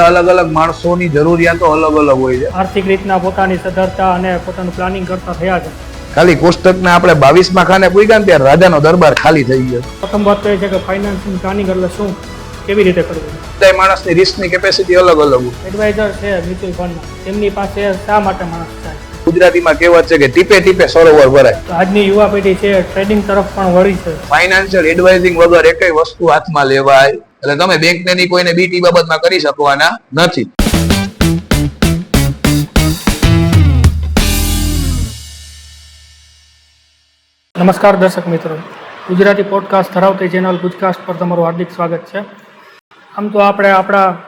અલગ અલગ માણસોની જરૂરિયાતો અલગ અલગ હોય છે. આર્થિક રીતના પોતાની સદ્ધરતા અને પોતાનું પ્લાનિંગ કરતા થયા છે. ખાલી કોષ્ટકને આપણે બાવીસમાં ખાને પૂગ્યા ને ત્યારે રાજાનો દરબાર ખાલી થઈ ગયો. પ્રથમ વાત તો એ છે કે ફાઇનાન્સિંગ પ્લાનિંગ એટલે શું? કેવી રીતે કરવું? બધા માણસની રિસ્કની કેપેસિટી અલગ અલગ હોય. એડવાઇઝર છે મ્યુચ્યુઅલ ફંડ તેમની પાસે શા માટે માણસ છે? ગુજરાતીમાં કહેવત છે કે ટીપે ટીપે સરોવર ભરાય. આજની યુવા પેઢી છે ટ્રેડિંગ તરફ પણ વળી છે. ફાઇનાન્શિયલ એડવાઇઝિંગ વગર એકય વસ્તુ હાથમાં લેવાય એટલે તમે બેંકને ની કોઈને બીટી બાબતમાં કરી શકવાના નથી. નમસ્કાર દર્શક મિત્રો. ગુજરાતી પોડકાસ્ટ ધરાવતી ચેનલ ગુજકાસ્ટ પર તમારું હાર્દિક સ્વાગત છે. આમ તો આપણે આપણા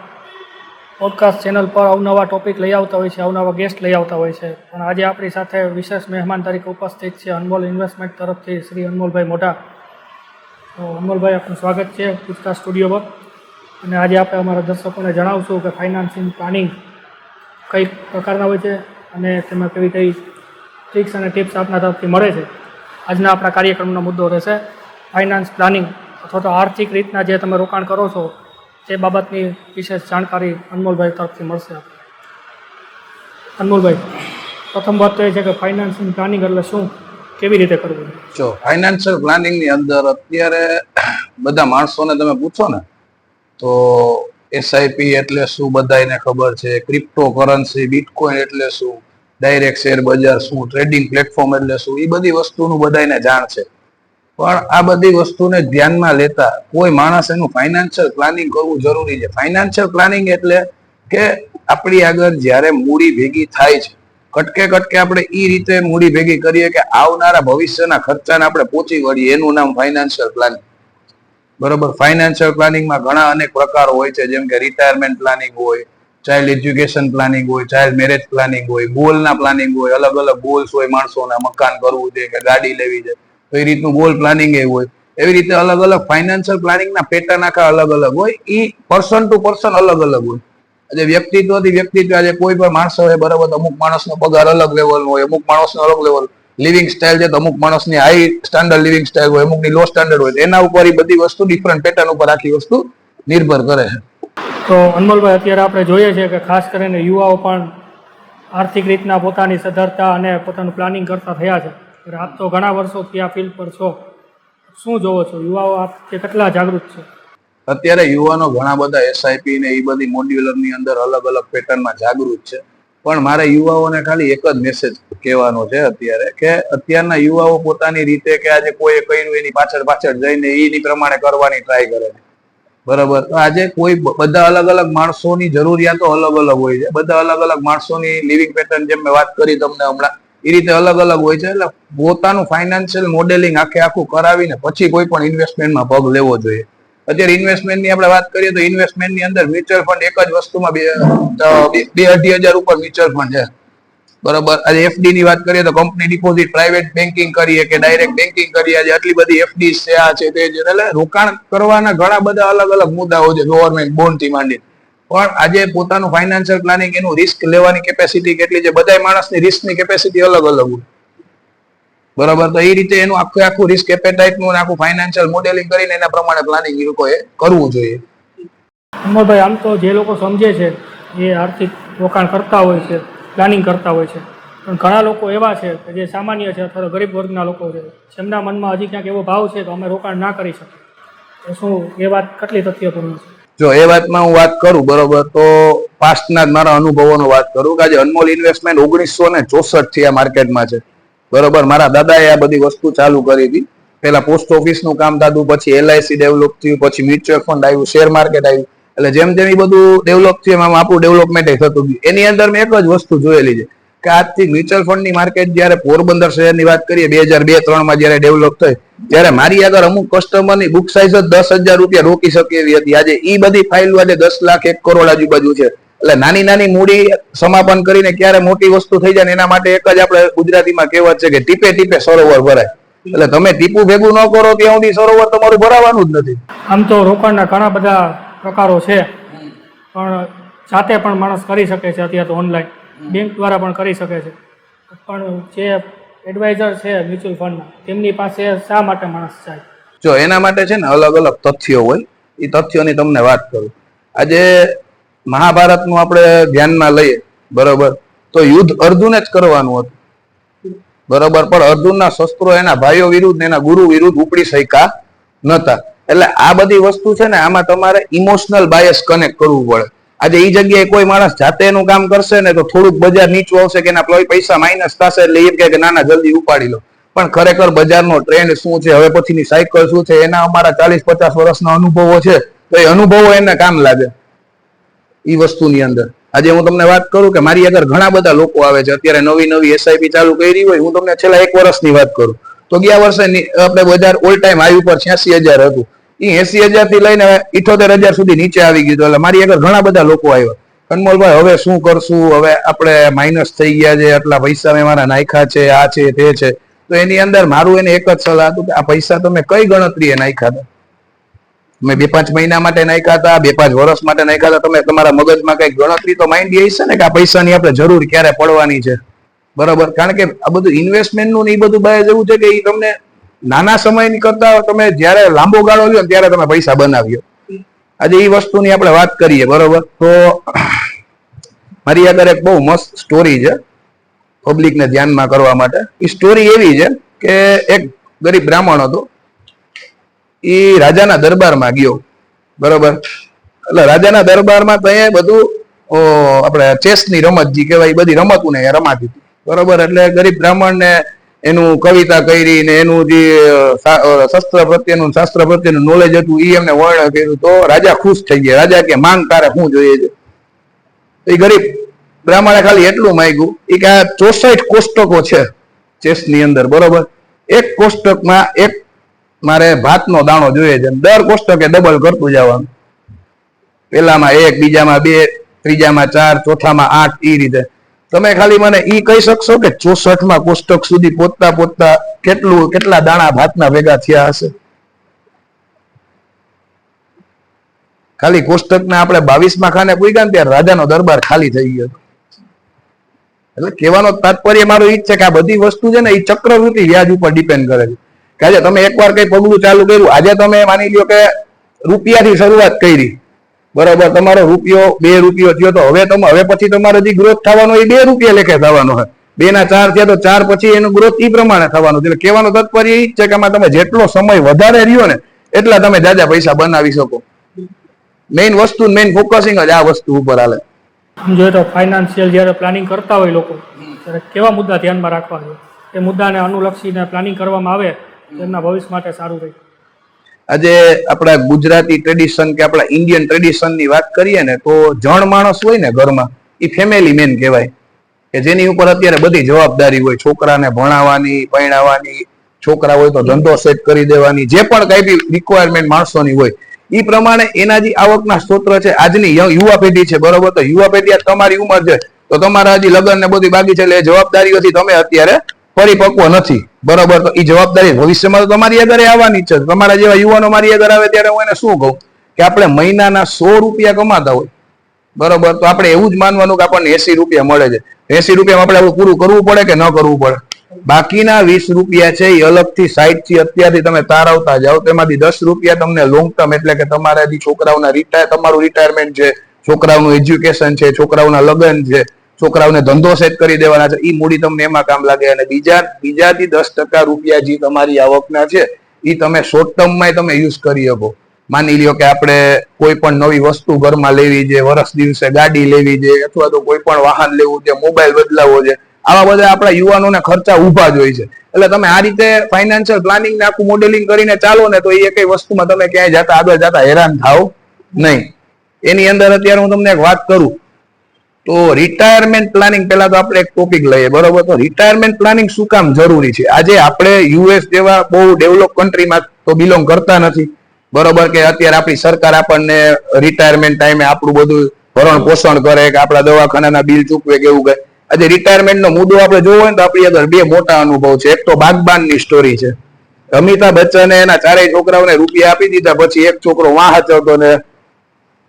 પોડકાસ્ટ ચેનલ પર અવનવા ટોપિક લઈ આવતા હોય છે, અવનવા ગેસ્ટ લઈ આવતા હોય છે. પણ આજે આપણી સાથે વિશેષ મહેમાન તરીકે ઉપસ્થિત છે અનમોલ ઇન્વેસ્ટમેન્ટ તરફથી શ્રી અનમોલભાઈ મોઢા. તો અમોલભાઈ, આપનું સ્વાગત છે પૂછતા સ્ટુડિયો પર. અને આજે આપણે અમારા દર્શકોને જણાવશું કે ફાઇનાન્સિંગ પ્લાનિંગ કઈ પ્રકારના હોય છે અને તેમાં કેવી કઈ ટ્રિક્સ અને ટિપ્સ આપના તરફથી મળે છે. આજના આપણા કાર્યક્રમનો મુદ્દો રહેશે ફાઇનાન્સ પ્લાનિંગ અથવા તો આર્થિક રીતના જે તમે રોકાણ કરો છો તે બાબતની વિશેષ જાણકારી અનમોલભાઈ તરફથી મળશે અનમોલભાઈ, પ્રથમ વાત તો એ છે કે ફાઇનાન્સિંગ પ્લાનિંગ એટલે શું? કેવી રીતે કરવું? જો ફાઇનાન્શિયલ પ્લાનિંગની અંદર અત્યારે બધા માણસોને તમે પૂછો ને, તો એસઆઈપી એટલે શું બધાને ખબર છે ક્રિપ્ટો કરન્સી બિટકોઇન એટલે શું ડાયરેક્ટ શેર બજાર શું ટ્રેડિંગ પ્લેટફોર્મ એટલે શું એ બધી વસ્તુનું બધાને જાણ છે. પણ આ બધી વસ્તુને ધ્યાનમાં લેતા કોઈ માણસ એનું ફાઇનાન્શિયલ પ્લાનિંગ કરવું જરૂરી છે. ફાઇનાન્શિયલ પ્લાનિંગ એટલે કે આપણી આગળ જ્યારે મૂડી ભેગી થાય છે કટકે કટકે આપણે એ રીતે મૂડી ભેગી કરીએ કે આવનારા ભવિષ્યના ખર્ચાને આપણે પહોંચી વળીએ. એનું નામ ફાઇનાન્શિયલ પ્લાનિંગ બરોબર? ફાઇનાન્શિયલ પ્લાનિંગમાં ઘણા અનેક પ્રકારો હોય છે. જેમ કે રિટાયરમેન્ટ પ્લાનિંગ હોય ચાઇલ્ડ એજ્યુકેશન પ્લાનિંગ હોય ચાઇલ્ડ મેરેજ પ્લાનિંગ હોય ગોલના પ્લાનિંગ હોય, અલગ અલગ ગોલ્સ હોય માણસોના મકાન કરવું છે કે ગાડી લેવી છે. તો એ રીતનું ગોલ પ્લાનિંગ એ હોય. એવી રીતે અલગ અલગ ફાઇનાન્શિયલ પ્લાનિંગના પેટર્ન આખા અલગ અલગ હોય. એ પર્સન ટુ પર્સન અલગ અલગ હોય. આજે વ્યક્તિત્વથી વ્યક્તિત્વ, આજે કોઈ પણ માણસ હોય બરાબર અમુક માણસનો પગાર અલગ લેવલ હોય, અમુક માણસનો અલગ લેવલ લિવિંગ સ્ટાઇલ છે તો અમુક માણસની હાઈ સ્ટાન્ડર્ડ લિવિંગ સ્ટાઇલ હોય, અમુકની લો સ્ટાન્ડર્ડ હોય. એના ઉપર એ બધી વસ્તુ ડિફરન્ટ પેટર્ન ઉપર આખી વસ્તુ નિર્ભર કરે છે. તો અનમોલભાઈ, અત્યારે આપણે જોઈએ છીએ કે ખાસ કરીને યુવાઓ પણ આર્થિક રીતના પોતાની સદ્ધરતા અને પોતાનું પ્લાનિંગ કરતા થયા છે. આપ તો ઘણા વર્ષોથી આ ફિલ્ડ પર છો. શું જોવો છો? યુવાઓ આપ કેટલા જાગૃત છે? અત્યારે યુવાનો ઘણા બધા એસઆઈપી ને એ બધી મોડ્યુલરની અંદર અલગ અલગ પેટર્નમાં જાગૃત છે. પણ મારે યુવાઓને ખાલી એક જ મેસેજ કહેવાનો છે અત્યારે કે અત્યારના યુવાઓ પોતાની રીતે કે આજે કોઈ કર્યું એની પાછળ પાછળ જઈને એની પ્રમાણે કરવાની ટ્રાય કરે છે. બરાબર? તો આજે કોઈ બધા અલગ અલગ માણસોની જરૂરિયાતો અલગ અલગ હોય છે. બધા અલગ અલગ માણસોની લિવિંગ પેટર્ન જેમ મેં વાત કરી તમને હમણાં એ રીતે અલગ અલગ હોય છે. એટલે પોતાનું ફાઇનાન્શિયલ મોડેલિંગ આખે આખું કરાવીને પછી કોઈ પણ ઇન્વેસ્ટમેન્ટમાં પગ લેવો જોઈએ. અત્યારે ઇન્વેસ્ટમેન્ટની આપણે વાત કરીએ તો ઇન્વેસ્ટમેન્ટની અંદર મ્યુચ્યુઅલ ફંડ એક જ વસ્તુમાં બે બે- બે અઢી હજાર ઉપર મ્યુચ્યુઅલ ફંડ છે. બરોબર? આજે એફડી ની વાત કરીએ તો કંપની ડિપોઝિટ પ્રાઇવેટ બેન્કિંગ કરીએ કે ડાયરેક્ટ બેન્કિંગ કરીએ, આજે આટલી બધી એફડી છે, આ છે, તે છે, એટલે રોકાણ કરવાના ઘણા બધા અલગ અલગ મુદ્દાઓ છે ગવર્મેન્ટ બોન્ડથી માંડી પણ આજે પોતાનું ફાઇનાન્શિયલ પ્લાનિંગ એનું રિસ્ક લેવાની કેપેસિટી કેટલી છે? બધા માણસની રિસ્કની કેપેસિટી અલગ અલગ હોય. બરાબર? તો એ રીતે એનું આખું આખું રિસ્ક એપેટાઇટનું આખું ફાઇનાન્શિયલ મોડેલિંગ કરીને એના પ્રમાણે પ્લાનિંગ એ લોકોએ કરવું જોઈએ. અમરભાઈ આમ તો જે લોકો સમજે છે એ આર્થિક રોકાણ કરતા હોય છે પ્લાનિંગ કરતા હોય છે. પણ ઘણા લોકો એવા છે કે જે સામાન્ય છે અથવા ગરીબ વર્ગના લોકો છે. જેમના મનમાં હજી ક્યાંક એવો ભાવ છે કે અમે રોકાણ ના કરી શકીએ. તો શું એ વાત કેટલી તથ્યપૂર્ણ છે? જો એ વાતમાં હું વાત કરું બરોબર તો પાસ્ટના જ મારા અનુભવોનો વાત કરું કે આજે અનમોલ ઇન્વેસ્ટમેન્ટ ઓગણીસો ને ચોસઠથી આ માર્કેટમાં છે. બરોબર, મારા દાદાએ આ બધી વસ્તુ ચાલુ કરી હતી. પેલા પોસ્ટ ઓફિસનું કામ થતું પછી એલઆઈસી ડેવલપ થયું, પછી મ્યુચ્યુઅલ ફંડ આવ્યું શેર માર્કેટ આવ્યું. એટલે જેમ જેમ એ બધું ડેવલપ થયું, એમ આપણું ડેવલપમેન્ટ થતું ગયું. એની અંદર મેં એક જ વસ્તુ જોયેલી છે. કે આજથી મ્યુચ્યુઅલ ફંડની માર્કેટ જયારે પોરબંદર શહેરની વાત કરીએ, બે હજાર બે ત્રણમાં જયારે ડેવલપ થઈ, ત્યારે મારી આગળ અમુક કસ્ટમરની બુક સાઇઝ જ દસ હજાર રૂપિયા રોકી શકે એવી હતી. આજે એ બધી ફાઇલ આજે દસ લાખ એક કરોડ આજુબાજુ છે. એટલે નાની નાની મૂડી સમાપન કરીને ક્યારે મોટી વસ્તુ થઈ જાય ને એના માટે એક જ આપણે ગુજરાતીમાં કહેવત છે કે ટીપે ટીપે સરોવર ભરાય. એટલે તમે ટીપું ભેગું ન કરો ત્યાં સુધી સરોવર તમારું ભરાવાનું જ નથી. આમ તો રોકાણના ઘણા બધા પ્રકારો છે. પણ જાતે પણ માણસ કરી શકે છે અત્યારે તો ઓનલાઈન બેંક દ્વારા પણ કરી શકે છે. પણ જે એડવાઇઝર છે મ્યુચ્યુઅલ ફંડના તેમની પાસે શા માટે માણસ જાય? જો એના માટે છે ને અલગ અલગ તથ્યો હોય એ તથ્યોની તમને વાત કરું. આજે મહાભારતનું આપણે ધ્યાનમાં લઈએ, બરોબર? તો યુદ્ધ અર્જુને જ કરવાનું હતું. બરોબર? પણ અર્જુનના શસ્ત્રો એના ભાઈઓ વિરુદ્ધ એના ગુરુ વિરુદ્ધ ઉપડી શક્યા નતા. એટલે આ બધી વસ્તુ છે ને આમાં તમારે ઇમોશનલ બાયસ કનેક્ટ કરવું પડે. આજે એ જગ્યાએ કોઈ માણસ જાતે એનું કામ કરશે ને તો થોડુંક બજાર નીચું આવશે કે એના પૈસા માઇનસ થશે એટલે એમ કે ના ના જલ્દી ઉપાડી લો. પણ ખરેખર બજારનો ટ્રેન્ડ શું છે? હવે પછીની સાયકલ શું છે? એના અમારા ચાલીસ, પચાસ વર્ષના અનુભવો છે. તો એ અનુભવો એને કામ લાગે. એ વસ્તુની અંદર. આજે હું તમને વાત કરું કે મારી આગળ ઘણા બધા લોકો આવે છે. અત્યારે નવી નવી એસઆઈપી ચાલુ કરી હોય, હું તમને છેલ્લા એક વર્ષની વાત કરું. તો ગયા વર્ષે આપણે બજાર ઓલ ટાઈમ હાઈ ઉપર છ્યાસી હજાર હતું. એ એસી હજારથી લઈને ઇઠોતેર હજાર સુધી નીચે આવી ગયું એટલે મારી આગળ ઘણા બધા લોકો આવ્યા. કનમોલભાઈ, હવે શું કરશું? હવે આપણે માઇનસ થઈ ગયા છે. આટલા પૈસા મેં મારા નાખ્યા છે, આ છે, તે છે. તો એની અંદર મારું એને એક જ સલાહ હતું કે આ પૈસા તમે કઈ ગણતરીએ નાખ્યા હતા? મેં બે પાંચ મહિના માટે નાખ્યા હતા, બે પાંચ વર્ષ માટે નાખ્યા હતા. તમે તમારા મગજમાં કંઈક ગણતરી તો માઇન્ડ એ છે ને કે આ પૈસાની આપણે જરૂર ક્યારે પડવાની છે? બરાબર? કારણ કે આ બધું ઇન્વેસ્ટમેન્ટનું ને એ બધું બાય જવું છે કે એ તમને નાના સમયની કરતા તમે જ્યારે લાંબો ગાળો લ્યો ત્યારે તમે પૈસા બનાવ્યો. આજે એ વસ્તુની આપણે વાત કરીએ, બરોબર? તો મારી આગળ એક બહુ મસ્ત સ્ટોરી છે પબ્લિકને ધ્યાનમાં કરવા માટે. એ સ્ટોરી એવી છે કે એક ગરીબ બ્રાહ્મણ હતો. એ રાજાના દરબારમાં ગયો, બરોબર? એટલે રાજાના દરબારમાં તો એ બધું આપણે ચેસની રમત જે કહેવાય બધી રમતું ને રમાતી હતી. બરોબર? એટલે ગરીબ બ્રાહ્મણને એનું કવિતા કરી ને એનું જે શસ્ત્ર પ્રત્યેનું, શાસ્ત્ર પ્રત્યેનું નોલેજ હતું એ એમને વર્ણન કર્યું. તો રાજા ખુશ થઈ ગયા. રાજા કે, માંગ તારે શું જોઈએ છે? એ ગરીબ બ્રાહ્મણે ખાલી એટલું માંગ્યું. એ કે, આ ચોસઠ કોષ્ટકો છે ચેસની અંદર. બરોબર? એક કોષ્ટકમાં એક મારે ભાતનો દાણો જોઈએ છે. દર કોષ્ટકે ડબલ કરતું જવાનું. પેલામાં એક, બીજામાં બે, ત્રીજામાં ચાર, ચોથામાં આઠ એ રીતે. તમે ખાલી મને ઈ કહી શકશો કે ચોસઠમાં કોષ્ટક સુધી પહોંચતા પહોંચતા કેટલું, કેટલા દાણા ભાતના ભેગા થયા હશે? ખાલી કોષ્ટકના આપણે બાવીસમાં ખાને પૂગ્યા ને ત્યારે રાજાનો દરબાર ખાલી થઈ ગયો. એટલે કહેવાનો તાત્પર્ય મારું ઈ જ છે કે આ બધી વસ્તુ છે ને એ ચક્રવૃત્તિ વ્યાજ ઉપર ડિપેન્ડ કરે છે. કે આજે તમે એકવાર કઈ પગલું ચાલુ કર્યું, આજે તમે માની લ્યો કે રૂપિયાથી શરૂઆત કરી. બરાબર તમારો રૂપિયો બે રૂપિયો થયો તો હવે તમે હવે પછી તમારો જે ગ્રોથ થવાનો એ બે રૂપિયા લેખે થવાનો હોય. બે ના ચાર થયા તો ચાર પછી એનું ગ્રોથ એ પ્રમાણે થવાનું. એટલે કહેવાનો તાત્પર્ય એ છે કે આમાં તમે જેટલો સમય વધારે રહ્યો ને એટલા તમે જાજા પૈસા બનાવી શકો. મેઇન વસ્તુ મેઇન ફોકસિંગ જ આ વસ્તુ ઉપર હાલે. જોઈએ તો ફાઇનાન્શિયલ જ્યારે પ્લાનિંગ કરતા હોય લોકો ત્યારે કેવા મુદ્દા ધ્યાનમાં રાખવા જોઈએ? એ મુદ્દાને અનુલક્ષીને પ્લાનિંગ કરવામાં આવે તેમના એમના ભવિષ્ય માટે સારું રહે. આજે આપણા ગુજરાતી ટ્રેડિશન કે આપણા ઇન્ડિયન ટ્રેડિશનની વાત કરીએ ને, તો જણ માણસ હોય ને ઘરમાં એ ફેમિલી મેન કહેવાય. કે જેની ઉપર અત્યારે બધી જવાબદારી હોય, છોકરાને ભણાવવાની, પરણાવવાની, છોકરા હોય તો ધંધો સેટ કરી દેવાની, જે પણ કઈ બી રિક્વાયરમેન્ટ માણસોની હોય એ પ્રમાણે એના જે આવકના સ્ત્રોત છે, આજની યુવા પેઢી છે, બરોબર? તો યુવા પેઢી તમારી ઉંમર છે, તો તમારા હજી લગ્ન ને બધી બાકી છે, એટલે જવાબદારીઓથી તમે અત્યારે પરિપક્વ નથી. બરોબર, તો એ જવાબદારી ભવિષ્યમાં તો તમારી આગળ આવવાની છે. તમારા જેવા યુવાનો મારી આગળ આવે ત્યારે હું એને શું કહું? કે આપણે મહિનાના સો રૂપિયા કમાતા હોય. બરોબર, તો આપણે એવું જ માનવાનું કે આપણને એસી રૂપિયા મળે છે. એસી રૂપિયામાં આપણે આવું પૂરું કરવું પડે કે ન કરવું પડે? બાકીના વીસ રૂપિયા છે એ અલગથી સાઈડથી અત્યારથી તમે તારવતા જાઓ, તેમાંથી દસ રૂપિયા તમને લોંગ ટર્મ એટલે કે તમારા છોકરાઓના રિટાયર તમારું રિટાયરમેન્ટ છે, છોકરાઓનું એજ્યુકેશન છે, છોકરાઓના લગ્ન છે છોકરાઓને ધંધો સેટ કરી દેવાના છે. એ મૂડી તમને એમાં કામ લાગે અને બીજા, બીજાથી દસ ટકા રૂપિયા જે તમારી આવકના છે એ તમે શોર્ટ ટર્મમાં તમે યુઝ કરી શકો. માની લ્યો કે આપણે કોઈ પણ નવી વસ્તુ ઘરમાં લેવી છે, વરસ દિવસે ગાડી લેવી છે, અથવા તો કોઈ પણ વાહન લેવું છે મોબાઈલ બદલાવવો છે, આવા બધા આપણા યુવાનોને ખર્ચા ઊભા જ હોય છે. એટલે તમે આ રીતે ફાઇનાન્શિયલ પ્લાનિંગ ને આખું મોડેલિંગ કરીને ચાલો ને તો એ કઈ વસ્તુમાં તમે ક્યાંય જતા, આગળ જતા હેરાન થાવ નહીં. એની અંદર અત્યારે હું તમને એક વાત કરું. તો રિટાયરમેન્ટ પ્લાનિંગ પહેલા તો આપણે એક ટોપિક લઈએ, બરોબર? તો રિટાયરમેન્ટ પ્લાનિંગ શું કામ જરૂરી છે? આજે આપણે યુએસ જેવા બહુ ડેવલપ કન્ટ્રીમાં તો બિલોંગ કરતા નથી. બરોબર કે અત્યારે આપણી સરકાર આપણને રિટાયરમેન્ટ ટાઈમે આપણું બધું ભરણ પોષણ કરે કે આપણા દવાખાનાના બિલ ચૂકવે કે એવું કઈ આજે રિટાયરમેન્ટનો મુદ્દો આપણે જોવો હોય ને તો આપણી અંદર બે મોટા અનુભવ છે. એક તો બાગબાનની સ્ટોરી છે. અમિતાભ બચ્ચને એના ચારેય છોકરાઓને રૂપિયા આપી દીધા, પછી એક છોકરો વાહ હાચવતો ને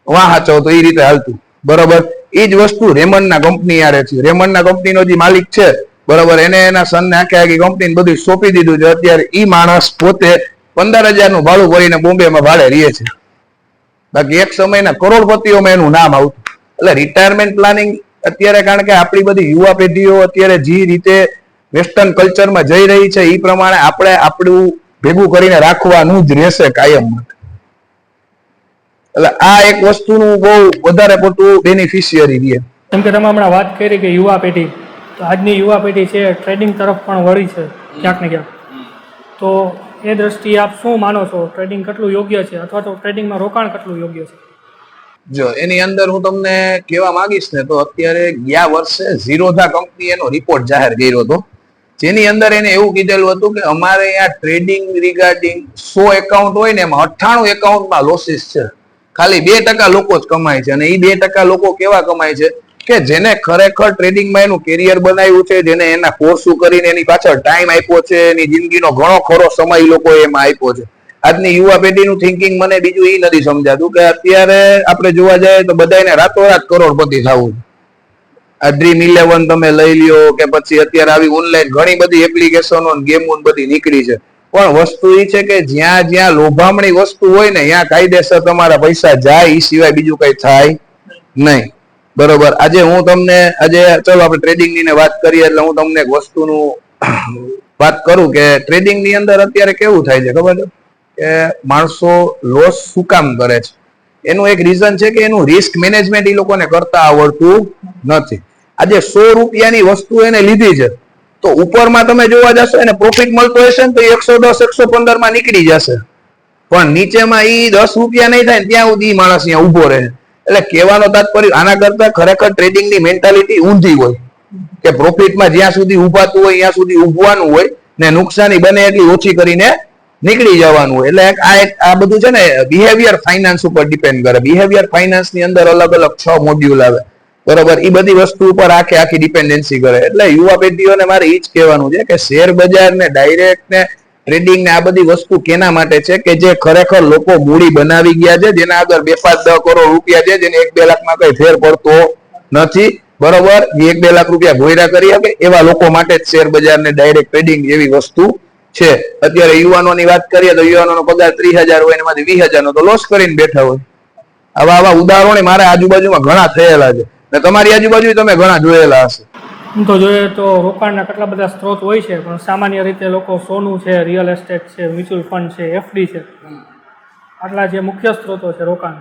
વાહ હાચવતો એ રીતે હાલતું. બરોબર? એ જ વસ્તુ રેમન્ડ ના કંપની યારે છે. રેમન્ડ ના કંપનીનો જે માલિક છે, બરોબર, એને એના સન ને આખે આખી કંપની બધું સોંપી દીધું છે. અત્યારે ઈ માણસ પોતે પંદર હજારનું ભાડું ભરીને બોમ્બે માં ભાડે રહે છે. બાકી એક સમયના કરોડપતિઓમાં એનું નામ આવતું. એટલે રિટાયરમેન્ટ પ્લાનિંગ અત્યારે કારણ કે આપણી બધી યુવા પેઢીઓ અત્યારે જે રીતે વેસ્ટર્ન કલ્ચરમાં જઈ રહી છે એ પ્રમાણે આપણે આપણું ભેગું કરીને રાખવાનું જ રહેશે કાયમ માટે. એટલે આ એક વસ્તુનું બહુ વધારે પડતું બેનિફિશિયરી રહે જેમ કે તમે હમણાં વાત કરી કે યુવા પેઢી તો આજની યુવા પેઢી છે ટ્રેડિંગ તરફ પણ વળી છે ક્યાંક ને ક્યાંક. તો એ દ્રષ્ટિએ આપ શું માનો છો? ટ્રેડિંગ કેટલું યોગ્ય છે? અથવા તો ટ્રેડિંગમાં રોકાણ કેટલું યોગ્ય છે? જો એની અંદર હું તમને કહેવા માંગીશ ને તો અત્યારે ગયા વર્ષે ઝીરોધા કંપની એનો રિપોર્ટ જાહેર કર્યો હતો. જેની અંદર એને એવું કીધેલું હતું કે અમારે અહીંયા ટ્રેડિંગ રિગાર્ડિંગ સો એકાઉન્ટ હોય ને એમાં અઠ્ઠાણું એકાઉન્ટમાં લોસીસ છે. ખાલી બે ટકા લોકો જ કમાય છે અને એ બે ટકા લોકો કેવા કમાય છે? કે જેને ખરેખર ટ્રેડિંગમાં એનું કેરિયર બનાવ્યું છે, જેને એના કોર્સો કરીને એની પાછળ ટાઈમ આપ્યો છે, એની જિંદગીનો ઘણો ખરો સમય લોકો એમાં આપ્યો છે. આજની યુવા પેઢીનું થિંકિંગ મને બીજું એ નથી સમજાતું કે અત્યારે આપણે જોવા જઈએ તો બધાને રાતોરાત કરોડપતિ થવું. આ ડ્રીમ ઇલેવન તમે લઈ લ્યો કે પછી અત્યારે આવી ઓનલાઈન ઘણી બધી એપ્લિકેશનો ગેમો બધી નીકળી છે. પણ વસ્તુ એ છે કે જ્યાં જ્યાં લોભામણી વસ્તુ હોય ને, ત્યાં કાયદેસર તમારા પૈસા જાય એ સિવાય બીજું કઈ થાય નહીં. બરોબર? આજે હું તમને, આજે ચલો આપણે ટ્રેડિંગની વાત કરીએ એટલે હું તમને એક વસ્તુનું વાત કરું કે ટ્રેડિંગની અંદર અત્યારે કેવું થાય છે, ખબર છે? કે માણસો લોસ શું કામ કરે છે? એનું એક રીઝન છે કે એનું રિસ્ક મેનેજમેન્ટ એ લોકોને કરતા આવડતું નથી. આજે સો રૂપિયાની વસ્તુ એને લીધી છે. તો ઉપરમાં તમે જોવા જશો એને પ્રોફિટ મળતો હશે ને તો એકસો દસ, એકસો પંદરમાં નીકળી જશે. પણ નીચેમાં એ દસ રૂપિયા નહીં થાય ત્યાં સુધી માણસ અહીંયા ઊભો રહે. એટલે કહેવાનો તાત્પર્ય, આના કરતા ખરેખર ટ્રેડિંગની મેન્ટાલિટી ઊંધી હોય. કે પ્રોફિટમાં જ્યાં સુધી ઉભાતું હોય, ત્યાં સુધી ઉભવાનું હોય ને નુકસાની બને એટલી ઓછી કરીને નીકળી જવાનું હોય. એટલે આ એક, આ બધું છે ને બિહેવિયર ફાઇનાન્સ ઉપર ડિપેન્ડ કરે. બિહેવિયર ફાઇનાન્સની અંદર અલગ અલગ છ મોડ્યુલ આવે. બરોબર? એ બધી વસ્તુ ઉપર આખે આખી ડિપેન્ડન્સી કરે. એટલે યુવા પેઢીઓને મારે એ જ કહેવાનું છે કે શેર બજાર ને ડાયરેક્ટ ને ટ્રેડિંગ ને આ બધી વસ્તુ કેના માટે છે કે જે ખરેખર લોકો મૂડી બનાવી ગયા છે, જેના આગળ બે પાંચ દસ કરોડ રૂપિયા છે, જેને એક બે લાખમાં કઈ ફેર પડતો નથી. બરોબર? એક બે લાખ રૂપિયા ભોયરા કરી શકે એવા લોકો માટે જ શેર બજાર ને ડાયરેક્ટ ટ્રેડિંગ એવી વસ્તુ છે. અત્યારે યુવાનોની વાત કરીએ તો યુવાનોનો પગાર ત્રીસ હજાર હોય એમાંથી વીસ હજાર નો તો લોસ કરીને બેઠા હોય. આવા આવા ઉદાહરણો મારા આજુબાજુમાં ઘણા થયેલા છે. ને તમારી આજુબાજુ તમે ઘણા જોયેલા હશે. આમ તો જોઈએ તો રોકાણના કેટલા બધા સ્ત્રોત હોય છે પણ સામાન્ય રીતે લોકો સોનું છે રિયલ એસ્ટેટ છે મ્યુચ્યુઅલ ફંડ છે એફડી છે. આટલા જે મુખ્ય સ્ત્રોતો છે રોકાણ.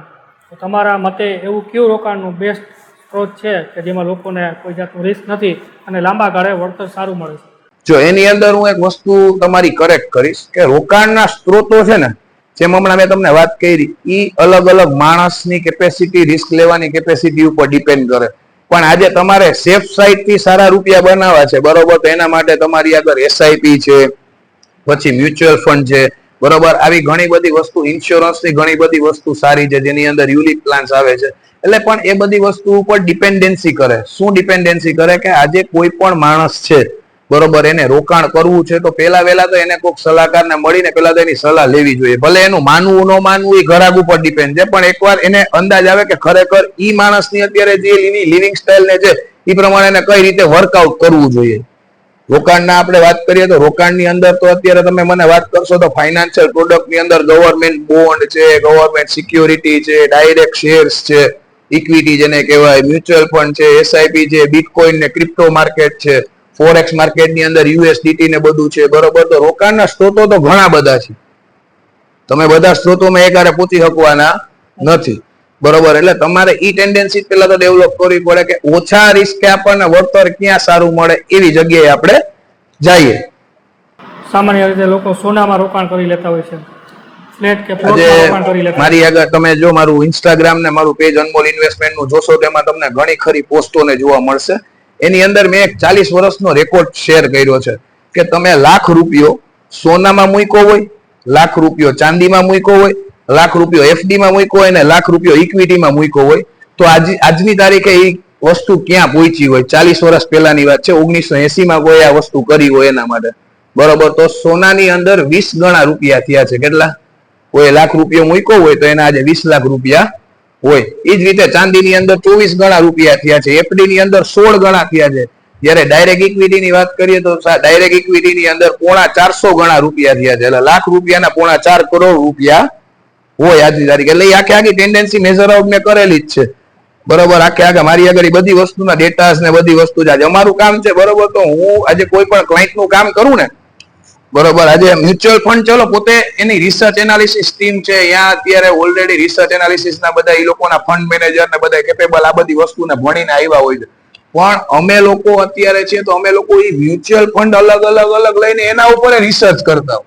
તો તમારા મતે એવું કયું રોકાણનું બેસ્ટ સ્ત્રોત છે કે જેમાં લોકોને કોઈ જાતનું રિસ્ક નથી અને લાંબા ગાળે વળતર સારું મળે છે? જો એની અંદર હું એક વસ્તુ તમારી કરેક્ટ કરીશ કે રોકાણના સ્ત્રોતો છે ને જેમ હમણાં મેં તમને વાત કરી એ અલગ અલગ માણસની કેપેસિટી રિસ્ક લેવાની કેપેસિટી ઉપર ડિપેન્ડ કરે. પણ આજે તમારે સેફ સાઈડથી સારા રૂપિયા બનાવવા છે, બરોબર? તો એના માટે તમારી આગળ એસઆઈપી છે, પછી મ્યુચ્યુઅલ ફંડ છે, બરોબર? આવી ઘણી બધી વસ્તુ ઇન્સ્યોરન્સની ઘણી બધી વસ્તુ સારી છે, જેની અંદર યુનિક પ્લાન્સ આવે છે. એટલે પણ એ બધી વસ્તુ ઉપર ડિપેન્ડન્સી કરે. શું ડિપેન્ડન્સી કરે? કે આજે કોઈ પણ માણસ છે બરોબર, એને રોકાણ કરવું છે, તો પેલા વેલા તો એને કોઈક સલાહકારને મળીને પેલા તો એની સલાહ લેવી જોઈએ. ભલે એનું માનવું ન માનવું એ ઘરાક ઉપર ડિપેન્ડ છે, પણ એકવાર એને અંદાજ આવે કે ખરેખર ઈ માણસની અત્યારે જે લિવિંગ સ્ટાઇલ ને છે એ પ્રમાણે એને કઈ રીતે વર્કઆઉટ કરવું જોઈએ. રોકાણના આપણે વાત કરીએ તો રોકાણની અંદર તો અત્યારે તમે મને વાત કરશો તો ફાઇનાન્શિયલ પ્રોડક્ટની અંદર ગવર્મેન્ટ બોન્ડ છે ગવર્મેન્ટ સિક્યોરિટી છે ડાયરેક્ટ શેર્સ છે ઇક્વિટી જેને કહેવાય મ્યુચ્યુઅલ ફંડ છે એસઆઈપી છે બિટકોઇન ને ક્રિપ્ટો માર્કેટ છે ફોરેક્સ માર્કેટની અંદર યુએસડીટી ને બધું છે બરોબર? તો રોકાણના સ્ત્રોતો તો ઘણા બધા છે. તમે બધા સ્ત્રોતોમાં એકારે પૂછી શકવાના નથી. બરોબર? એટલે તમારે ઈ ટેન્ડન્સી પેલા તો ડેવલપ કરવી પડે કે ઓછા રિસ્કે આપણને વળતર ક્યાં સારું મળે એવી જગ્યાએ આપણે જઈએ. સામાન્ય રીતે લોકો સોનામાં રોકાણ કરી લેતા હોય છે. ફ્લેટ કે રોકાણ કરી લેતા મારી આગળ તમે જો મારું ઇન્સ્ટાગ્રામ ને મારું પેજ અનમોલ ઇન્વેસ્ટમેન્ટનું જોશો તેમાં તમને ઘણી ખરી પોસ્ટો ને જોવા મળશે. એની અંદર મેં એક ચાલીસ વર્ષનો રેકોર્ડ શેર કર્યો છે કે તમે લાખ રૂપિયો સોનામાં મૂક્યો હોય, લાખ રૂપિયો ચાંદીમાં મૂક્યો હોય, લાખ રૂપિયો એફડીમાં મૂક્યો હોય અને લાખ રૂપિયો ઇક્વિટીમાં મૂક્યો હોય. તો આજ, આજની તારીખે એ વસ્તુ ક્યાં પહોંચી હોય? ચાલીસ વર્ષ પહેલાની વાત છે, ઓગણીસો એસીમાં કોઈ આ વસ્તુ કરી હોય એના માટે. બરોબર, તો સોનાની અંદર વીસ ગણા રૂપિયા થયા છે. કેટલા? કોઈ લાખ રૂપિયો મૂક્યો હોય તો એના આજે વીસ લાખ રૂપિયા હોય. એ જ રીતે ચાંદીની અંદર ચોવીસ ગણા રૂપિયા થયા છે. એફડી ની અંદર સોળ ગણા થયા છે. જ્યારે ડાયરેક્ટ ઇક્વિટી ની વાત કરીએ તો ડાયરેક્ટ ઇક્વિટી ની અંદર પોણા ચારસો ગણા રૂપિયા થયા છે. એટલે લાખ રૂપિયાના પોણા ચાર કરોડ રૂપિયા હોય આજની તારીખે. એટલે એ આખી આખી ટેન્ડન્સી મેઝર આઉટ મેં કરેલી જ છે. બરોબર? આખે આખે મારી આગળ બધી વસ્તુના ડેટા ને બધી વસ્તુ છે આજે અમારું કામ છે બરોબર? તો હું આજે કોઈ પણ ક્લાયન્ટનું કામ કરું ને બરોબર. આજે મ્યુચ્યુઅલ ફંડ ચલો, પોતે એની રિસર્ચ એનાલિસિસ ટીમ છે. ત્યાં અત્યારે ઓલરેડી રિસર્ચ એનાલિસિસ ના બધા એ લોકોના ફંડ મેનેજર ને બધા કેપેબલ આ બધી વસ્તુને ભણીને આવ્યા હોય છે. પણ અમે લોકો અત્યારે છે તો અમે લોકો એ મ્યુચ્યુઅલ ફંડ અલગ અલગ અલગ લઈને એના ઉપર રિસર્ચ કરતા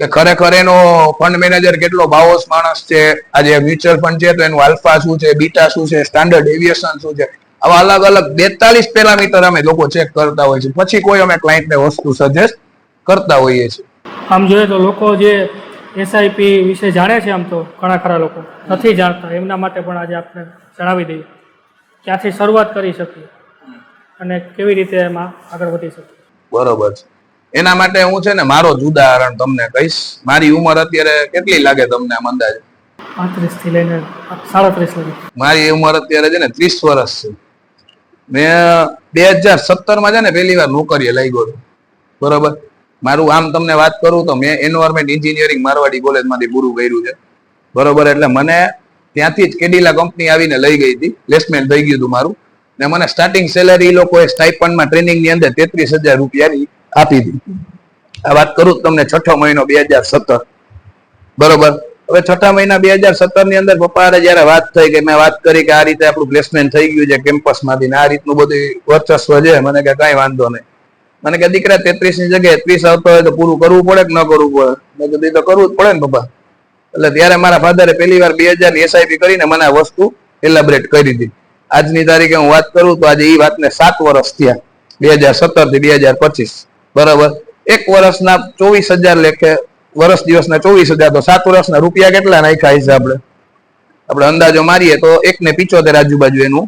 કે ખરેખર એનો ફંડ મેનેજર કેટલો બાવોસ માણસ છે? આજે મ્યુચ્યુઅલ ફંડ છે તો એનું આલ્ફા શું છે? બીટા શું છે? સ્ટાન્ડર્ડ એવિએશન શું છે? આવા અલગ અલગ બેતાલીસ પેરામીટર અમે લોકો ચેક કરતા હોય છે. પછી કોઈ અમે ક્લાયન્ટને વસ્તુ સજેસ્ટ કરતા હોઈએ છીએ. આમ જોઈએ તો લોકો જે એસઆઈપી વિશે જાણે છે આમ તો ઘણા ખરા લોકો નથી જાણતા. એમના માટે પણ આજે આપણે જણાવી દઈએ. ક્યાંથી શરૂઆત કરી શકીએ અને કેવી રીતે એમાં આગળ વધી શકીએ? બરોબર છે. એના માટે હું છે ને મારો જ ઉદાહરણ તમને કહીશ. મારી ઉંમર અત્યારે કેટલી લાગે તમને આમ અંદાજે? પાંત્રીસથી લઈને સાડત્રીસ લગી. મારી ઉંમર અત્યારે છે ને ત્રીસ વર્ષ છે. મેં બે હજાર સત્તરમાં છે ને પહેલી વાર નોકરીએ લઈ ગયો હતો. બરોબર? મારું આમ તમને વાત કરું તો મેં એન્વાયરમેન્ટ એન્જિનિયરિંગ મારવાડી કોલેજમાંથી પૂરું કર્યું છે. બરોબર, એટલે મને ત્યાંથી જ કેડિલા કંપની આવીને લઈ ગઈ હતી. પ્લેસમેન્ટ થઈ ગયું હતું મારું. ને મને સ્ટાર્ટિંગ સેલેરી એ લોકોએ સ્ટાઇપન્ડમાં ટ્રેનિંગની અંદર તેત્રીસ હજાર રૂપિયાની આપી હતી. આ વાત કરું તમને છઠ્ઠો મહિનો બે હજાર સત્તર. બરોબર? હવે છઠ્ઠા મહિના બે હજાર સત્તરની અંદર પપ્પા હારે જયારે વાત થઈ કે મેં વાત કરી કે આ રીતે આપણું પ્લેસમેન્ટ થઈ ગયું છે કેમ્પસમાંથી ને આ રીતનું બધું વર્ચસ્વ છે, મને કે કઈ વાંધો નહીં. મને કે દીકરા તેત્રીસની જગ્યાએ ત્રીસ આવતો હોય તો પૂરું કરવું પડે કે ન કરવું પડે? મેં કીધું તો કરવું જ પડે ને પપ્પા. એટલે ત્યારે મારા ફાધરે પહેલી વાર બે હજારની એસઆઈપી કરીને મને આ વસ્તુ એલાબરેટ કરી હતી આજની તારીખે હું વાત કરું તો આજે એ વાતને સાત વર્ષ થયા બે હજાર સત્તરથી બે હજાર પચીસ. બરાબર? એક વર્ષના ચોવીસ હજાર લેખે વર્ષ દિવસના ચોવીસ હજાર તો સાત વર્ષના રૂપિયા કેટલા નાખ્યા હશે આપણે? આપણે અંદાજો મારીએ તો એક ને પિચોતેર આજુબાજુ એનું.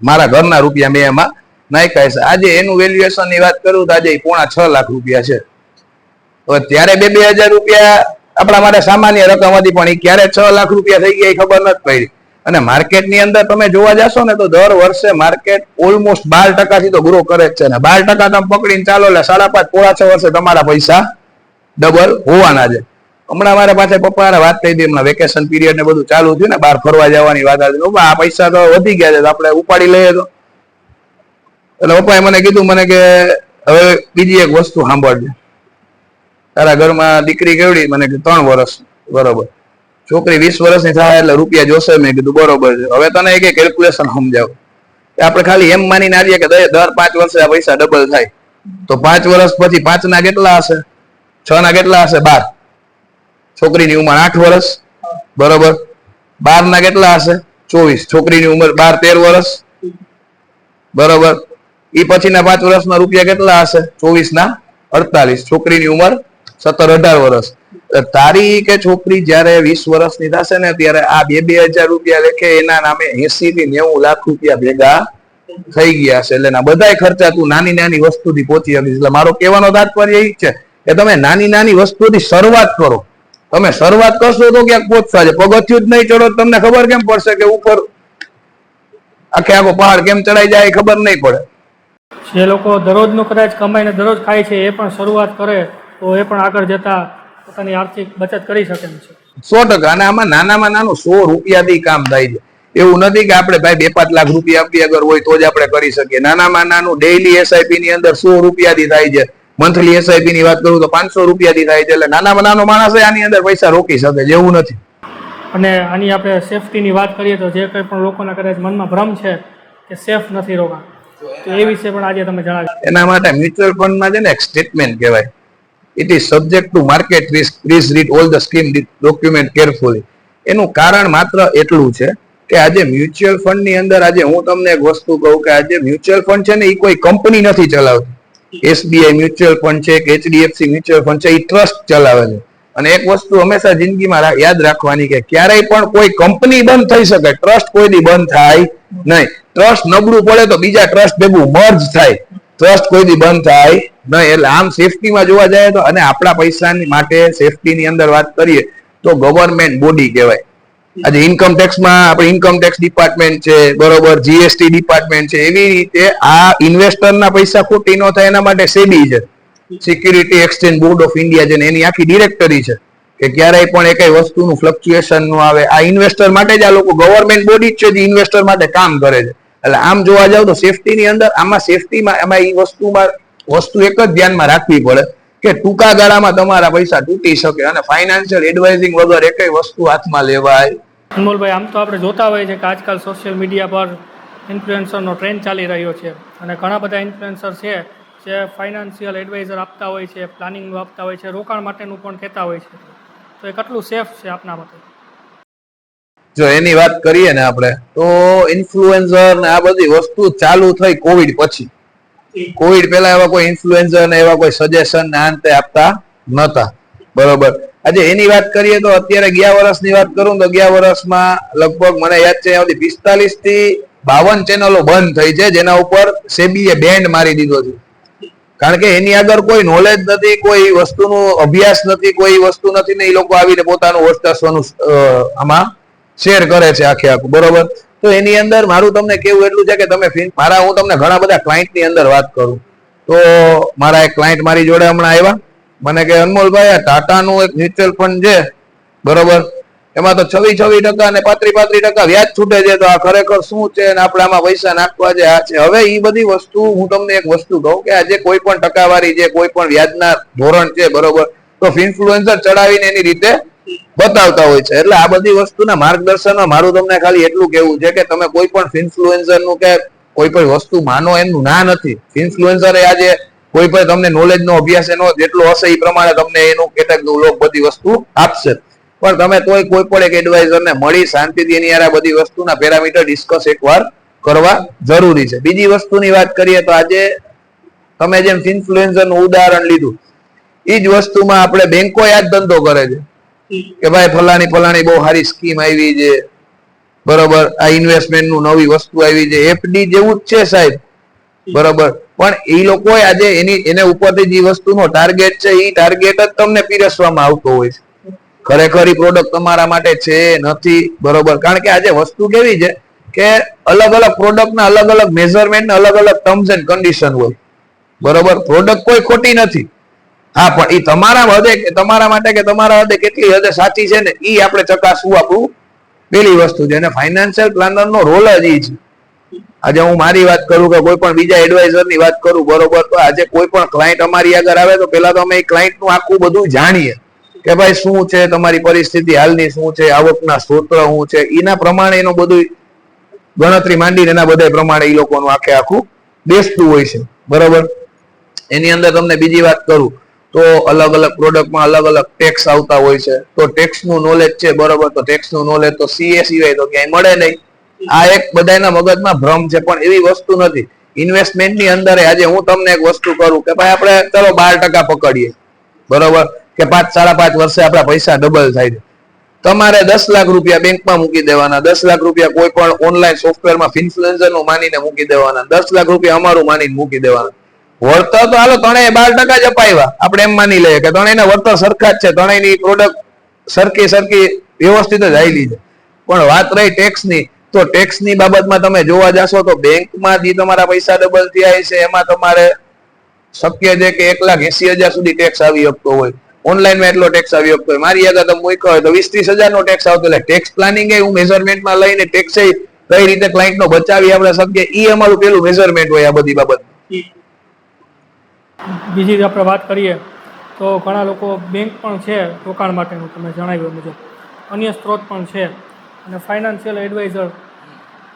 મારા ઘરના રૂપિયા મેં એમાં નાખ્યા છે, આજે એનું વેલ્યુએશનની વાત કરું તો આજે પોણા છ લાખ રૂપિયા છે. હવે ત્યારે બે બે હજાર રૂપિયા આપણા માટે સામાન્ય રકમ હતી, પણ એ ક્યારે છ લાખ રૂપિયા થઈ ગયા એ ખબર નથી પડી. અને માર્કેટની અંદર તમે જોવા જશો ને તો દર વર્ષે માર્કેટ ઓલમોસ્ટ બાર ટકાથી તો ગ્રો કરે જ છે ને. બાર ટકા તમે પકડીને ચાલો એટલે સાડા પાંચ પોળા છ વર્ષે તમારા પૈસા ડબલ હોવાના છે. હમણાં મારા પાસે પપ્પા વાત થઈ હતી, હમણાં વેકેશન પીરિયડ ને બધું ચાલુ થયું ને, બહાર ફરવા જવાની વાત પપ્પા આ પૈસા તો વધી ગયા છે આપણે ઉપાડી લઈએ તો. એટલે પપ્પાએ મને કીધું, મને કે હવે બીજી એક વસ્તુ સાંભળજે. તારા ઘરમાં દીકરી કેવડી? મને કે ત્રણ વર્ષ બરોબર. છોકરી વીસ વર્ષની થાય એટલે રૂપિયા જોશે? મેં કીધું, બરોબર છે. હવે તને એક કેલ્ક્યુલેશન સમજાવ. કે આપણે ખાલી એમ માનીને આવીએ કે દર પાંચ વર્ષે આ પૈસા ડબલ થાય. તો પાંચ વર્ષ પછી પાંચ ના કેટલા હશે? છ ના કેટલા હશે? બાર. છોકરીની ઉંમર આઠ વર્ષ બરોબર. બાર ના કેટલા હશે? ચોવીસ. છોકરીની ઉંમર બાર, તેર વર્ષ બરોબર. એ પછીના પાંચ વર્ષના રૂપિયા કેટલા હશે? ચોવીસ ના અડતાલીસ. છોકરીની ઉંમર સત્તર અઢાર વર્ષ. તારી કે છોકરી જ્યારે વીસ વર્ષની થશે ને ત્યારે આ બે બે હજાર રૂપિયા લેખે એના નામે એસી થી નેવું લાખ રૂપિયા ભેગા થઈ ગયા છે એટલે બધા ખર્ચા તું નાની નાની વસ્તુથી પહોંચી શકીશ. એટલે મારો કહેવાનો તાત્પર્ય એ છે કે તમે નાની નાની વસ્તુથી શરૂઆત કરો. તમે શરૂઆત કરશો તો ક્યાંક પહોંચશો છે પગથિયું જ નહીં ચડો તમને ખબર કેમ પડશે કે ઉપર આખે આખો પહાડ કેમ ચડાઈ જાય ખબર નહીં પડે. જે લોકો દરરોજનું કદાચ કમાઈને દરરોજ ખાય છે એ પણ શરૂઆત કરે તો એ પણ આગળ જતા પોતાની આર્થિક બચત કરી શકે છે. સો ટકા. અને આમાં નાનામાં નાનું સો રૂપિયાથી કામ થાય છે. એવું નથી કે આપણે ભાઈ બે પાંચ લાખ રૂપિયા આપી અગર હોય તો જ આપણે કરી શકીએ. નાનામાં નાનું ડેઈલી એસઆઈપી ની અંદર સો રૂપિયાથી થાય છે. મંથલી એસઆઈપી ની વાત કરું તો પાંચસો રૂપિયાથી થાય છે. એટલે નાનામાં નાનો માણસ આની અંદર પૈસા રોકી શકે છે એવું નથી. અને આની આપણે સેફટીની વાત કરીએ તો જે કંઈ પણ લોકોના કદાચ મનમાં ભ્રમ છે કે સેફ નથી રોકાણ તો એ વિશે પણ આજે તમે જણાવ્યું એના માટે મ્યુચ્યુઅલ ફંડમાં છે ને એક સ્ટેટમેન્ટ કહેવાય. It is subject to market risk please read all the scheme document carefully એનું કારણ માત્ર એટલું છે કે આજે મ્યુચ્યુઅલ ફંડની અંદર આજે હું તમને એક વસ્તુ કહું કે આજે મ્યુચ્યુઅલ ફંડ છે ને એ કોઈ કંપની નથી ચલાવતી. એસબીઆઈ મ્યુચ્યુઅલ ફંડ છે કે એચડીએફસી મ્યુચ્યુઅલ ફંડ છે એ ટ્રસ્ટ ચલાવે છે. અને એક વસ્તુ હંમેશા જિંદગીમાં યાદ રાખવાની કે ક્યારેય પણ કોઈ કંપની બંધ થઈ શકે. ટ્રસ્ટ કોઈ દી બંધ થાય નહીં. ટ્રસ્ટ નબળું પડે તો બીજા ટ્રસ્ટ ભેગું મર્જ થાય. ટ્રસ્ટ કોઈ દી બંધ થાય નહીં. એટલે આમ સેફટીમાં જોવા જાય તો અને આપણા પૈસાની માટે સેફટીની અંદર વાત કરીએ તો ગવર્મેન્ટ બોડી કહેવાય. આજે ઇન્કમ ટેક્સમાં આપણે ઇન્કમ ટેક્સ ડિપાર્ટમેન્ટ છે, બરોબર જીએસટી ડિપાર્ટમેન્ટ છે, એવી રીતે આ ઇન્વેસ્ટરના પૈસા ખોટી ન થાય એના માટે સેબી છે. Security exchange board of India છે એની આખી ડિરેક્ટરી છે કે ક્યારેય પણ કઈ વસ્તુનું ફ્લક્ચ્યુએશનનું આવે. આ ઇન્વેસ્ટર માટે જ આ લોકો ગવર્મેન્ટ બોડી જ છે જે ઇન્વેસ્ટર માટે કામ કરે છે. એટલે આમ જોવા જાવ તો સેફટી ની અંદર આમાં સેફટીમાં એમાં એ વસ્તુમાં વસ્તુ એક જ ધ્યાનમાં રાખવી પડે કે ટૂંકા ગાળામાં તમારા પૈસા તૂટી શકે અને ફાઇનાન્શિયલ એડવાઇઝિંગ વગર એકય વસ્તુ હાથમાં લેવાય. અનમોલભાઈ, આમ તો આપણે જોતા હોઈએ છીએ કે આજકાલ સોશિયલ મીડિયા પર ઇન્ફ્લુએન્સરનો ટ્રેન્ડ ચાલી રહ્યો છે અને ઘણા બધા ઇન્ફ્લુએન્સર છે જે ફાઇનાન્શિયલ એડવાઇઝર આપતા હોય છે પ્લાનિંગનું આપતા હોય છે, રોકાણ માટેનું પણ કહેતા હોય છે. તો એ કેટલું સેફ છે આપના માટે જો એની વાત કરીએ ને આપણે તો ઇન્ફ્લુએન્સર ને આ બધી વસ્તુ ચાલુ થઈ કોવિડ પછી. કોવિડ પહેલા એવા કોઈ ઇન્ફ્લુએન્સર ને એવા કોઈ સજેશન ને અંતે આપતા નતા. બરોબર? આજે એની વાત કરીએ તો અત્યારે ગયા વર્ષની વાત કરું તો ગયા વર્ષમાં લગભગ મને યાદ છે આવતી પિસ્તાલીસથી બાવન ચેનલો બંધ થઈ છે જેના ઉપર સેબીએ બેન્ડ મારી દીધો છે. કારણ કે એની આગળ કોઈ નોલેજ નથી કોઈ વસ્તુનો અભ્યાસ નથી કોઈ વસ્તુ નથી ને એ લોકો આવીને પોતાનું અ, આમાં શેર કરે છે આખે આખું, બરોબર? તો એની અંદર મારું તમને કેવું એટલું છે કે તમે મારા, હું તમને ઘણા બધા ક્લાયન્ટની અંદર વાત કરું. તો મારા એક ક્લાયન્ટ મારી જોડે હમણાં આવ્યા. મને કે અનમોલભાઈ, આ ટાટાનું એક મ્યુચ્યુઅલ ફંડ છે. બરોબર? એમાં તો છવ્વી છવ્વી ટકા અને પાત્રી પાત્રી ટકા વ્યાજ છૂટે છે. તો આ ખરેખર શું છે અને આપણે આમાં પૈસા નાખવા છે આ છે? હવે એ બધી વસ્તુ, હું તમને એક વસ્તુ કહું કે આજે કોઈ પણ ટકાવારી છે, કોઈ પણ વ્યાજના ધોરણ છે, બરોબર? તો ઇન્ફ્લુએન્સર ચડાવીને એની રીતે બતાવતા હોય છે. એટલે આ બધી વસ્તુના માર્ગદર્શનમાં મારું તમને ખાલી એટલું કેવું છે કે તમે કોઈ પણ ઇન્ફ્લુએન્સરનું કે કોઈ પણ વસ્તુ માનો એમનું ના નથી. ઇન્ફ્લુએન્સર આજે કોઈ પણ તમને નોલેજ નો અભ્યાસ એનો જેટલો હશે એ પ્રમાણે તમને એનું કેટેગરી લોક બધી વસ્તુ આપશે. પણ તમે કોઈ કોઈ પણ એક એડવાઇઝર ને મળી શાંતિથી એની યાર બધી વસ્તુના પેરામીટર ડિસ્કસ એકવાર કરવા જરૂરી છે. બીજી વસ્તુની વાત કરીએ તો આજે તમે જેમ ઇન્ફ્લુએન્સરનું ઉદાહરણ લીધું એ જ વસ્તુમાં આપણે બેંકો યાદ ધંધો કરે છે. કે ભાઈ ફલાણી ફલાણી બહુ સારી સ્કીમ આવી છે. બરોબર, આ ઇન્વેસ્ટમેન્ટનું નવી વસ્તુ આવી છે. એફડી જેવું જ છે સાહેબ. બરોબર. પણ એ લોકો આજે એની, એને ઉપરથી જે વસ્તુનો ટાર્ગેટ છે એ ટાર્ગેટ જ તમને પીરસવામાં આવતો હોય છે. ખરેખર એ પ્રોડક્ટ તમારા માટે છે નથી. બરોબર. કારણ કે આજે વસ્તુ કેવી છે કે અલગ અલગ પ્રોડક્ટના અલગ અલગ મેઝરમેન્ટ અલગ અલગ ટર્મ્સ એન્ડ કન્ડિશન હોય. બરોબર. પ્રોડક્ટ કોઈ ખોટી નથી. હા, પણ એ તમારા હદે કે તમારા માટે કે તમારા હદે કેટલી હદે સાચી છે ને એ આપણે ચકાસવું આપણું પેલી વસ્તુ છે. અને ફાઇનાન્શિયલ પ્લાનર નો રોલ જ એ છે. આજે હું મારી વાત કરું કે કોઈ પણ બીજા એડવાઇઝરની વાત કરું બરોબર, તો આજે કોઈ પણ ક્લાયન્ટ અમારી આગળ આવે તો પેલા તો અમે ક્લાયન્ટનું આખું બધું જાણીએ કે ભાઈ શું છે, તમારી પરિસ્થિતિ હાલની શું છે, આવકના સ્ત્રોત શું છે એના પ્રમાણે એનું બધું ગણતરી માંડીને એના બધા પ્રમાણે એ લોકોનું આખે આખું બેસતું હોય છે. બરોબર? એની અંદર તમને બીજી વાત કરું. તો અલગ અલગ પ્રોડક્ટમાં અલગ અલગ ટેક્સ આવતા હોય છે. તો ટેક્સનું નોલેજ છે, બરોબર? તો ટેક્સનું નોલેજ તો સીએ સિવાય તો ક્યાંય મળે નહીં. આ એક બધાના મગજમાં ભ્રમ છે, પણ એવી વસ્તુ નથી. ઇન્વેસ્ટમેન્ટની અંદર આજે હું તમને એક વસ્તુ કરું કે ભાઈ આપણે ચલો બાર ટકા પકડીએ. બરોબર? કે પાંચ, સાડા પાંચ વર્ષે આપણા પૈસા ડબલ થાય છે. તમારે દસ લાખ રૂપિયા બેંકમાં મૂકી દેવાના. દસ લાખ રૂપિયા કોઈ પણ ઓનલાઈન સોફ્ટવેરમાં ઇન્ફ્લુએન્સરનું માનીને મૂકી દેવાના. દસ લાખ રૂપિયા અમારું માનીને મૂકી દેવાના. વળતર તો હાલો ત્રણેય બાર ટકા જ અપાવ્યા આપણે એમ માની લઈએ કે ત્રણેયના વળતર સરખા જ છે. ત્રણેયની પ્રોડક્ટ સરખી સરખી વ્યવસ્થિત જ આવેલી છે. પણ વાત રહી ટેક્સની તો ટેક્સની બાબતમાં તમે જોવા જાશો તો બેંકમાં જે તમારા પૈસા ડબલ થયા છે એમાં તમારે શક્ય છે કે એક લાખ એસી હજાર સુધી ટેક્સ આવી શકતો હોય. ઓનલાઈનમાં એટલો ટેક્સ આવી શકતો હોય. મારી આગળ તમે મૂક્યો હોય તો વીસ ત્રીસ હજાર નો ટેક્સ આવતો એટલે ટેક્સ પ્લાનિંગ હું મેઝરમેન્ટમાં લઈને ટેક્સ કઈ રીતે ક્લાયન્ટનો બચાવી આપણે શકીએ એ અમારું પેલું મેઝરમેન્ટ હોય આ બધી બાબત બીજી આપણે વાત કરીએ તો ઘણા લોકો બેંક પણ છે રોકાણ માટેનું તમે જણાવ્યું મુજબ. અન્ય સ્ત્રોત પણ છે. અને ફાઇનાન્શિયલ એડવાઇઝર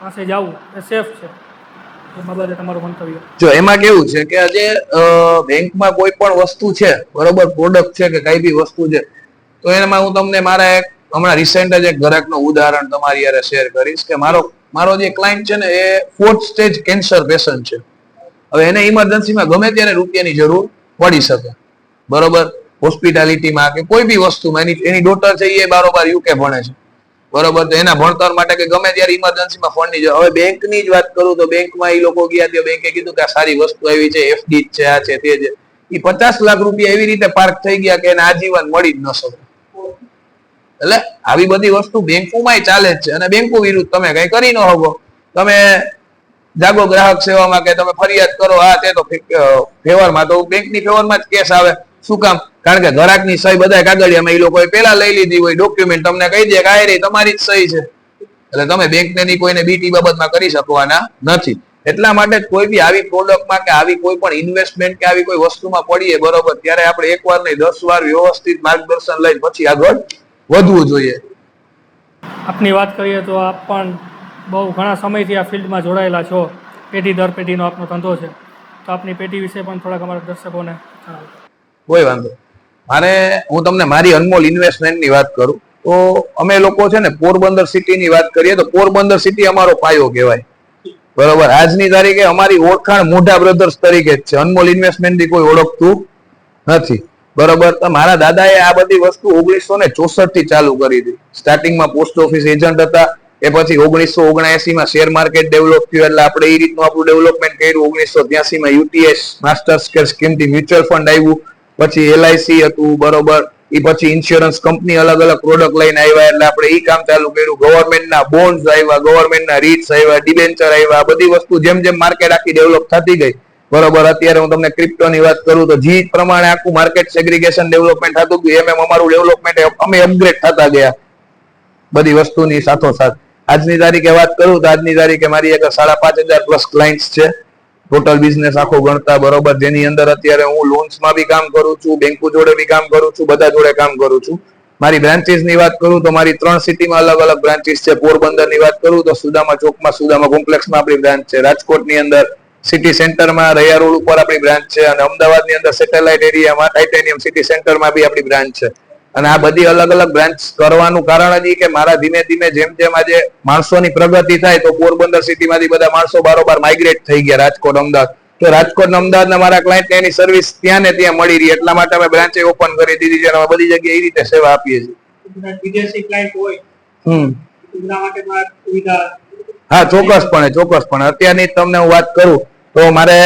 પાસે જવું એ સેફ છે. એ બાબતે તમારું મંતવ્ય. જો એમાં કેવું છે કે આજે બેંકમાં કોઈ પણ વસ્તુ છે, બરોબર પ્રોડક્ટ છે કે કઈ બી વસ્તુ છે, તો એમાં હું તમને મારા એક, હમણાં રિસેન્ટ જ એક ગ્રાહકનું ઉદાહરણ તમારી યારે શેર કરીશ કે મારો મારો જે ક્લાયન્ટ છે ને એ ફોર્થ સ્ટેજ કેન્સર પેશન્ટ છે. હવે એને ઇમરજન્સીમાં ગમે ત્યારે રૂપિયાની જરૂર પડી શકે. બરોબર? હોસ્પિટાલિટીમાં કે કોઈ બી વસ્તુમાં, એની એની ડોટર છે એ બારોબાર યુકે ભણે છે. બરોબર? તો એના ભણતર માટે કે ગમે ત્યારે ઇમરજન્સીમાં ફંડની જરૂર હવે બેંકની જ વાત કરું તો બેંકમાં એ લોકો ગયા ત્યાં બેંકે કીધું કે આ સારી વસ્તુ આવી છે એફડી છે, આ છે, તે છે. એ પચાસ લાખ રૂપિયા એવી રીતે પાર્ક થઈ ગયા કે એને આજીવન મળી જ ન શકે. એટલે આવી બધી વસ્તુ બેંકોમાં ચાલે જ છે અને બેંકો વિરુદ્ધ તમે કઈ કરી ન શકો. તમે જાગો ગ્રાહક સેવામાં કે તમે ફરિયાદ કરો, આ તે તો ફેવરમાં તો બેંકની ફેવરમાં જ કેસ આવે. શું કામ? કારણ કે ઘરાકની સહી બધા કાગળિયામાં એ લોકોએ પેલા લઈ લીધી હોય ડોક્યુમેન્ટ તમને કહી દે કે આ રે તમારી જ સહી છે. એટલે તમે બેંકને ની કોઈને બીટી બાબતમાં કરી શકવાના નથી. એટલા માટે કોઈ બી આવી પ્રોડક્ટમાં કે આવી કોઈ પણ ઇન્વેસ્ટમેન્ટ કે આવી કોઈ વસ્તુમાં પડીએ બરોબર, ત્યારે આપણે એક વાર નહીં, દસ વાર વ્યવસ્થિત માર્ગદર્શન લઈને પછી આગળ વધવું જોઈએ. આપની વાત કરીએ તો આપ પણ બહુ ઘણા સમયથી આ ફિલ્ડમાં જોડાયેલા છો. પેઢી દર પેઢીનો આપનો ધંધો છે. તો આપની પેઢી વિશે પણ થોડાક અમારા દર્શકોને કોઈ વાંધો મારે, હું તમને મારી અનમોલ ઇન્વેસ્ટમેન્ટની વાત કરું. તો અમે લોકો છે ને, પોરબંદર સિટીની વાત કરીએ તો પોરબંદર સિટી અમારો પાયો કહેવાય. બરોબર? આજની તારીખે અમારી ઓળખાણ મોઢા બ્રધર્સ તરીકે જ છે. અનમોલ ઇન્વેસ્ટમેન્ટની કોઈ ઓળખતું નથી. બરોબર? મારા દાદાએ આ બધી વસ્તુ ઓગણીસો ને ચોસઠથી ચાલુ કરી હતી સ્ટાર્ટિંગમાં પોસ્ટ ઓફિસ એજન્ટ હતા. એ પછી ઓગણીસો માં શેર માર્કેટ ડેવલપ થયું એટલે આપણે એ રીતનું આપણું ડેવલપમેન્ટ કર્યું. ઓગણીસો માં યુટીએસ માસ્ટર્સ સ્કેર સ્કીમથી મ્યુચ્યુઅલ ફંડ આવ્યું. પછી એલઆઈસી હતું, બરોબર. એ પછી ઇન્સ્યોરન્સ કંપની અલગ અલગ પ્રોડક્ટ લઈને આવ્યા એટલે આપણે એ કામ ચાલુ કર્યું. ગવર્મેન્ટના બોન્ડ આવ્યા, ગવર્મેન્ટના રીટ્સ આવ્યા, ડિબેન્ચર આવ્યા, બધી વસ્તુ જેમ જેમ માર્કેટ આખી ડેવલપ થતી ગઈ. બરોબર, અત્યારે હું તમને ક્રિપ્ટોની વાત કરું તો જી પ્રમાણે આખું માર્કેટ સેગ્રીગેશન ડેવલપમેન્ટ થતું ગયું. એમ એમ અમારું ડેવલપમેન્ટ અમે અપગ્રેડ થતા ગયા. બધી વસ્તુની સાથોસાથ. આજની તારીખે વાત કરું તો આજની તારીખે મારી એક સાડા પાંચ હજાર પ્લસ ક્લાયન્ટ્સ છે. ટોટલ બિઝનેસ આખો ગણતા બરોબર. જેની અંદર અત્યારે હું લોન્સમાં બી કામ કરું છું બેંકો જોડે બી કામ કરું છું, બધા જોડે કામ કરું છું. મારી બ્રાન્ચીસની વાત કરું તો મારી ત્રણ સિટીમાં અલગ અલગ બ્રાન્ચીસ છે. પોરબંદરની વાત કરું તો સુદામા ચોકમાં, સુદામા કોમ્પ્લેક્સમાં આપણી બ્રાન્ચ છે. રાજકોટની અંદર સિટી સેન્ટરમાં રૈયા રોડ ઉપર આપણી બ્રાન્ચ છે. અને અમદાવાદની અંદર સેટેલાઇટ એરિયામાં ટાઇટેનિયમ સિટી સેન્ટરમાં બી આપણી બ્રાન્ચ છે. અને આ બધી અલગ અલગ બ્રાન્ચ કરવાનું કારણ જ કે મારા ધીમે ધીમે જેમ જેમ આજે માણસોની પ્રગતિ થાય તો પોરબંદર સિટીમાંથી બધા માણસો બારોબાર માઇગ્રેટ થઈ ગયા રાજકોટ અમદાવાદ. તો રાજકોટ અમદાવાદ અમદાવાદના મારા ક્લાયન્ટ એની સર્વિસ ત્યાં ને ત્યાં મળી રહી. એટલા માટે અમે બ્રાન્ચે ઓપન કરી દીધી છે અને અમે બધી જગ્યાએ એ રીતે સેવા આપીએ છીએ. વિદેશી ક્લાયન્ટ હોય. હમ. હા ચોક્કસપણે ચોક્કસપણે. અત્યારની તમને હું વાત કરું તો મારે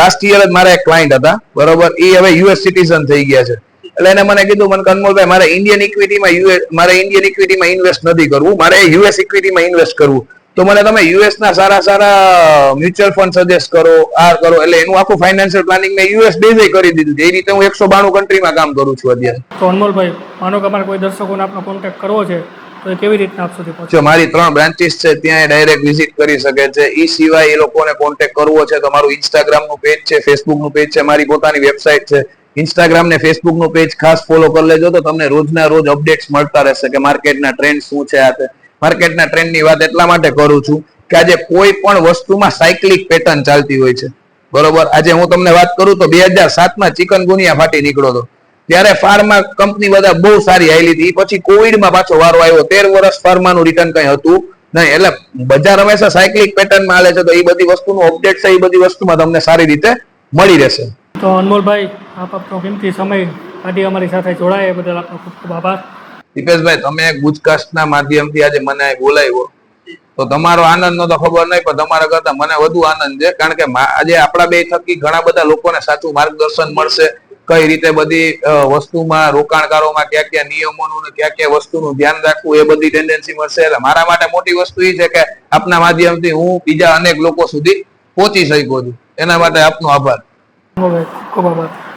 લાસ્ટ યર જ મારા એક ક્લાયન્ટ હતા. બરોબર? એ હવે યુએસ સિટીઝન થઈ ગયા છે. એટલે એને મને કીધું મને અનમોલભાઈ મારે ઇન્ડિયન ઇક્વિટીમાં યુએસ મારે ઇન્ડિયન ઇક્વિટીમાં ઇન્વેસ્ટ નથી કરવું મારે યુએસ ઇક્વિટીમાં ઇન્વેસ્ટ કરવું. તો મને તમે યુએસ ના સારા સારા મ્યુચ્યુઅલ ફંડ સજેસ્ટ કરો આ કરો એટલે એનું આખું ફાઇનાન્શિયલ પ્લાનિંગ મેં યુએસ બેઝે કરી દીધું છે. એ રીતે હું એકસો બાણું કન્ટ્રીમાં કામ કરું છું અત્યારે. તો અનમોલભાઈ માનો કે અમારે કોઈ દર્શકોને આપનો કોન્ટેક્ટ કરવો છે તો કેવી રીતના આપ સુધી પહોંચે? મારી ત્રણ બ્રાન્ચીસ છે ત્યાં ડાયરેક્ટ વિઝિટ કરી શકે છે. એ સિવાય એ લોકોને કોન્ટેક્ટ કરવો છે તો મારું ઇન્સ્ટાગ્રામનું પેજ છે ફેસબુકનું પેજ છે મારી પોતાની વેબસાઇટ છે. ઇન્સ્ટાગ્રામ ને ફેસબુકનું પેજ ખાસ ફોલો કરી લેજો તો તમને રોજના રોજ અપડેટ્સ મળતા રહેશે કે માર્કેટના ટ્રેન્ડ શું છે આ માર્કેટના ટ્રેન્ડની વાત એટલા માટે કરું છું કે આજે કોઈ પણ વસ્તુમાં સાયકલિક પેટર્ન ચાલતી હોય છે. બરોબર? આજે હું તમને વાત કરું તો બે હજાર સાતમાં ચિકન ગુનિયા ફાટી નીકળ્યો હતો. ત્યારે ફાર્મા કંપની બધા બહુ સારી આવેલી હતી. પછી કોવિડમાં પાછો વારો આવ્યો. તેર વર્ષ ફાર્માનું રિટર્ન કઈ હતું નહીં. એટલે બજાર હંમેશા સાયકલિક પેટર્નમાં હાલે છે તો એ બધી વસ્તુનું અપડેટ છે, એ બધી વસ્તુમાં તમને સારી રીતે મળી રહેશે. તો અનમોલભાઈ, આપ આપનો કિંમતી સમય કાઢી અમારી સાથે જોડાયા બદલ આપનો ખૂબ ખૂબ આભાર. દીપેશભાઈ, તમે ગુજકાસ્ટના માધ્યમથી આજે મને બોલાવ્યો. તો તમારો આનંદ નો તો ખબર નહીં, પણ તમારા કરતા મને વધુ આનંદ છે. કારણ કે આજે આપણા બે થકી ઘણા બધા લોકોને સાચું માર્ગદર્શન મળશે. કઈ રીતે બધી વસ્તુમાં, રોકાણકારોમાં ક્યાં ક્યાં નિયમોનું ને ક્યાં ક્યાં વસ્તુનું ધ્યાન રાખવું એ બધી ટેન્ડન્સી મળશે. એટલે મારા માટે મોટી વસ્તુ એ છે કે આપના માધ્યમથી હું બીજા અનેક લોકો સુધી પહોંચી શક્યો છું. એના માટે આપનો આભાર. અનમોલભાઈ ખૂબ આભાર